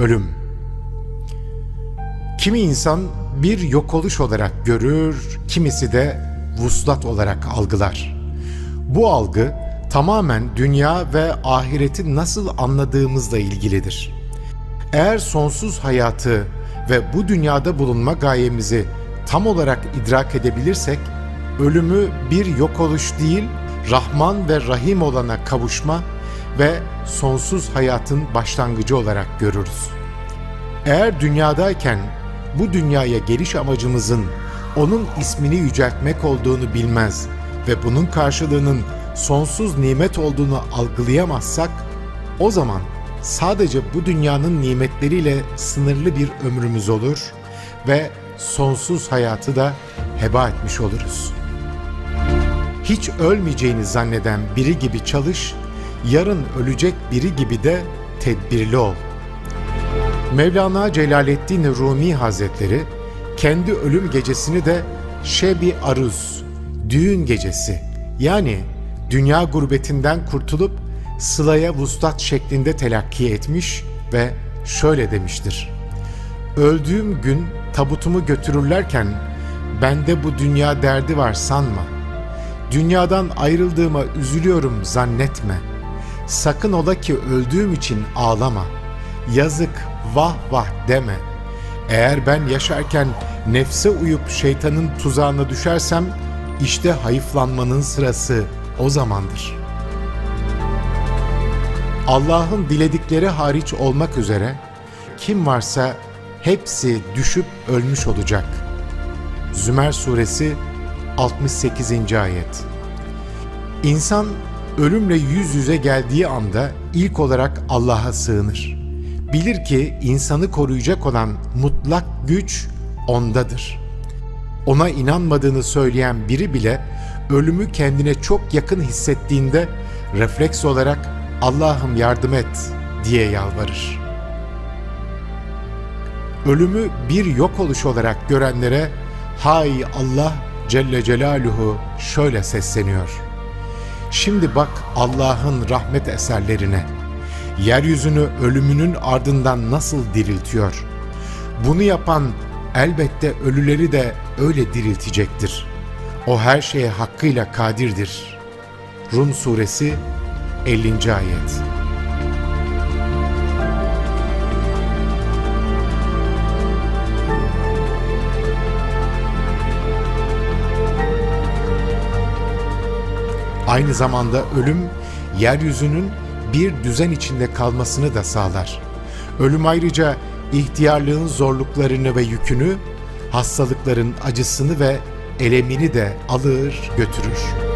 Ölüm Kimi insan bir yok oluş olarak görür, kimisi de vuslat olarak algılar. Bu algı tamamen dünya ve ahireti nasıl anladığımızla ilgilidir. Eğer sonsuz hayatı ve bu dünyada bulunma gayemizi tam olarak idrak edebilirsek, ölümü bir yok oluş değil, Rahman ve Rahim olana kavuşma ve sonsuz hayatın başlangıcı olarak görürüz. Eğer dünyadayken bu dünyaya geliş amacımızın onun ismini yüceltmek olduğunu bilmez ve bunun karşılığının sonsuz nimet olduğunu algılayamazsak, o zaman sadece bu dünyanın nimetleriyle sınırlı bir ömrümüz olur ve sonsuz hayatı da heba etmiş oluruz. Hiç ölmeyeceğini zanneden biri gibi çalış, yarın ölecek biri gibi de tedbirli ol. Mevlana Celaleddin Rumi Hazretleri kendi ölüm gecesini de Şebi Aruz, düğün gecesi yani dünya gurbetinden kurtulup sılaya vuslat şeklinde telakki etmiş ve şöyle demiştir. Öldüğüm gün tabutumu götürürlerken bende bu dünya derdi var sanma. Dünyadan ayrıldığıma üzülüyorum zannetme. Sakın ola ki öldüğüm için ağlama. Yazık vah vah deme. Eğer ben yaşarken nefse uyup şeytanın tuzağına düşersem işte hayıflanmanın sırası o zamandır. Allah'ın diledikleri hariç olmak üzere kim varsa hepsi düşüp ölmüş olacak. Zümer suresi 68. ayet. İnsan ölümle yüz yüze geldiği anda ilk olarak Allah'a sığınır. Bilir ki insanı koruyacak olan mutlak güç ondadır. Ona inanmadığını söyleyen biri bile ölümü kendine çok yakın hissettiğinde refleks olarak Allah'ım yardım et diye yalvarır. Ölümü bir yok oluş olarak görenlere hay Allah Celle Celaluhu şöyle sesleniyor. Şimdi bak Allah'ın rahmet eserlerine. Yeryüzünü ölümünün ardından nasıl diriltiyor? Bunu yapan elbette ölüleri de öyle diriltecektir. O her şeye hakkıyla kadirdir. Rum suresi 50. ayet. Aynı zamanda ölüm yeryüzünün bir düzen içinde kalmasını da sağlar. Ölüm ayrıca ihtiyarlığın zorluklarını ve yükünü, hastalıkların acısını ve elemini de alır götürür.''